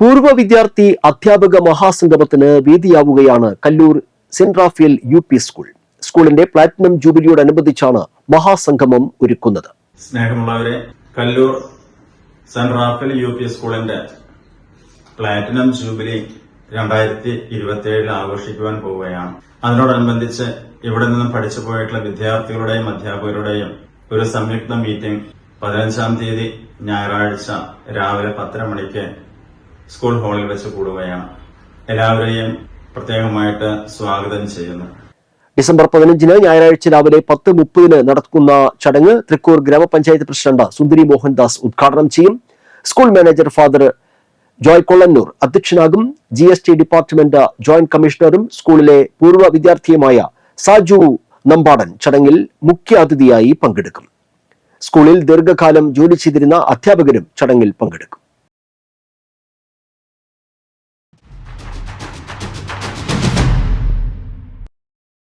പൂർവ വിദ്യാർത്ഥി അധ്യാപക മഹാസംഗമത്തിന് വേദിയാവുകയാണ് Kallur saint Raphael U P school. സ്കൂളിന്റെ പ്ലാറ്റിനം ജൂബിലിയോടനുബന്ധിച്ചാണ് മഹാസംഗമം ഒരുക്കുന്നത്. സ്നേഹമുള്ളവരെ Kallur saint Raphael U P സ്കൂളിന്റെ പ്ലാറ്റിനം ജൂബിലി രണ്ടായിരത്തി ഇരുപത്തി ഏഴിൽ ആഘോഷിക്കുവാൻ പോവുകയാണ്. അതിനോടനുബന്ധിച്ച് ഇവിടെ നിന്നും പഠിച്ചു പോയിട്ടുള്ള വിദ്യാർത്ഥികളുടെയും അധ്യാപകരുടെയും ഒരു സംയുക്ത മീറ്റിംഗ് പതിനഞ്ചാം തീയതി ഞായറാഴ്ച രാവിലെ പത്തര മണിക്ക് സ്കൂൾ ഹാളിൽ വെച്ച് കൂടുകയാണ്. എല്ലാവരെയും പ്രത്യേകമായിട്ട് സ്വാഗതം ചെയ്യുന്നു. ഡിസംബർ പതിനഞ്ചിന് ഞായറാഴ്ച രാവിലെ പത്ത് മുപ്പതിന് നടക്കുന്ന ചടങ്ങ് തൃക്കൂർ ഗ്രാമപഞ്ചായത്ത് പ്രസിഡന്റ് സുന്ദരി മോഹൻദാസ് ഉദ്ഘാടനം ചെയ്യും. School manager father Joy Kollannur അധ്യക്ഷനാകും. G S T department joint കമ്മീഷണറും സ്കൂളിലെ പൂർവ വിദ്യാർത്ഥിയുമായ സാജു നമ്പാടൻ ചടങ്ങിൽ മുഖ്യ അതിഥിയായി പങ്കെടുക്കും. സ്കൂളിൽ ദീർഘകാലം ജോലി ചെയ്തിരുന്ന അധ്യാപകരും ചടങ്ങിൽ പങ്കെടുക്കും.